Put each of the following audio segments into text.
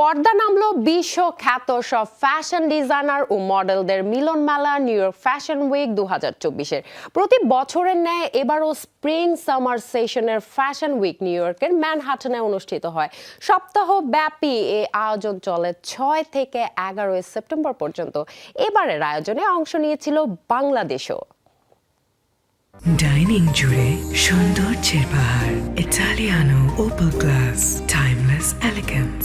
পর্দা নামলো বিশ্ব খ্যাত সব ফ্যাশন ডিজাইনার ও মডেলদের মিলন মেলা নিউ ইয়র্ক ফ্যাশন উইক দু হাজার চব্বিশের। প্রতি বছরের ন্যায় এবারও স্প্রিং সামার সেশনের ফ্যাশন উইক নিউ ইয়র্কের ম্যানহাটনে অনুষ্ঠিত হয়। সপ্তাহ ব্যাপী এই আয়োজন চলে ছয় থেকে এগারোই সেপ্টেম্বর পর্যন্ত। এবারের আয়োজনে অংশ নিয়েছিল বাংলাদেশও। ডাইনিং জুড়ে সৌন্দর্যের পাহাড় Italiano opal glass timeless elegance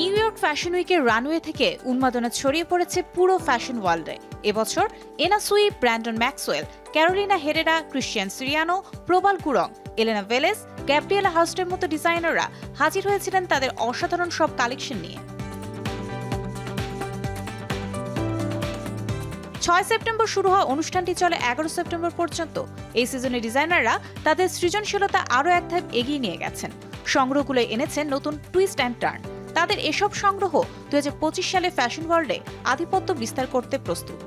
New York fashion উইকের runway থেকে উন্মাদনা ছড়িয়ে পড়েছে পুরো ফ্যাশন ওয়ার্ল্ডে এবছর Anna Sui Brandon Maxwell Carolina Herrera Christian Siriano Prabal Gurung Elena Velez Gabriela হাউস্টের মতো ডিজাইনাররা হাজির হয়েছিলেন তাদের অসাধারণ সব কালেকশন নিয়ে। ছয় সেপ্টেম্বর শুরু হওয়া অনুষ্ঠানটি চলে এগারো সেপ্টেম্বর পর্যন্ত। এই সিজনে ডিজাইনাররা তাদের সৃজনশীলতা আরও এক ধাপ এগিয়ে নিয়ে গেছেন। সংগ্রহগুলো এনেছেন নতুন টুইস্ট অ্যান্ড টার্ন তাদের এসব সংগ্রহ দু সালে ফ্যাশন ওয়ার্ল্ডে আধিপত্য বিস্তার করতে প্রস্তুত।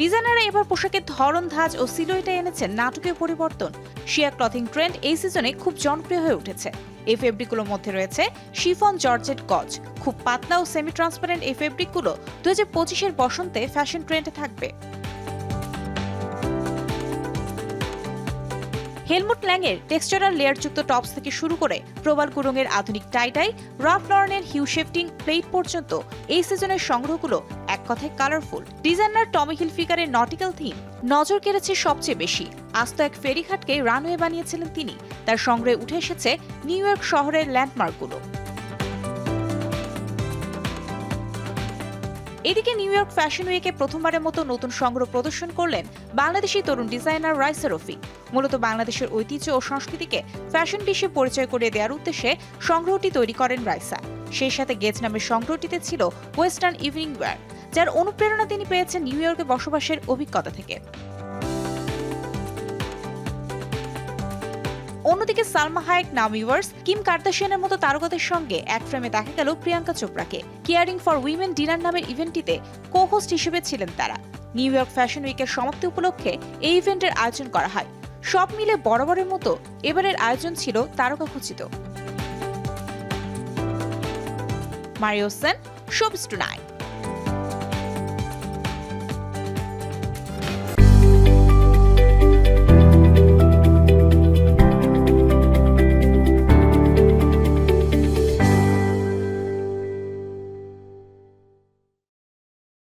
ডিজাইনাররা এবার পোশাকের ধরন, ধাঁচ ও সিলোইটে এনেছেন নাটকীয় পরিবর্তন। শিয়া ক্লথিং ট্রেন্ড এই সিজনে খুব জনপ্রিয় হয়ে উঠেছে। এই ফেব্রিকগুলোর মধ্যে রয়েছে শিফন জর্জেট গজ। খুব পাতলা ও সেমি ট্রান্সপারেন্ট এই ফেব্রিকগুলো দু হাজার পঁচিশের বসন্তে ফ্যাশন ট্রেন্ডে থাকবে। হেলমুট ল্যাংয়ের টেক্সচারাল লেয়ারযুক্ত টপস থেকে শুরু করে প্রবাল কুরুঙের আধুনিক টাইটাই, রাফ লরনের হিউ শেফটিং প্লেট পর্যন্ত এই সিজনের সংগ্রহগুলো এক কথায় কালারফুল। ডিজাইনার টমি হিলফিগারের নটিক্যাল থিম, নজর কেড়েছে সবচেয়ে বেশি। আস্ত এক ফেরিঘাটকে রানওয়ে বানিয়েছিলেন তিনি। তার সংগ্রহে উঠে এসেছে নিউ ইয়র্ক শহরের ল্যান্ডমার্কগুলো। এদিকে নিউ ইয়র্ক ফ্যাশন উইকে প্রথমবারের মতো নতুন সংগ্রহ প্রদর্শন করলেন বাংলাদেশি তরুণ ডিজাইনার রাইসা রফিক। মূলত বাংলাদেশের ঐতিহ্য ও সংস্কৃতিকে ফ্যাশন ডিশে পরিচয় করিয়ে দেওয়ার উদ্দেশ্যে সংগ্রহটি তৈরি করেন রাইসা। সেই সাথে গেজ নামের সংগ্রহটিতে ছিল ওয়েস্টার্ন ইভিনিং ওয়্যার, যার অনুপ্রেরণা তিনি পেয়েছেন নিউ ইয়র্কে বসবাসের অভিজ্ঞতা থেকে। অন্যদিকে সালমা হায়েক নাম ইউয়ার্স, কিম কার্দাশিয়ানের মতো তারকাদের সঙ্গে এক ফ্রেমে দেখা গেল প্রিয়াঙ্কা চোপড়াকে। কেয়ারিং ফর উইমেন ডিনার নামের ইভেন্টটিতে কো হোস্ট হিসেবে ছিলেন তারা। নিউ ইয়র্ক ফ্যাশন উইকের সমাপ্তি উপলক্ষে এই ইভেন্টের আয়োজন করা হয়। সব মিলে বরাবরের মতো এবারের আয়োজন ছিল তারকা খচিত মারিও সেন শোবিস টুনাইট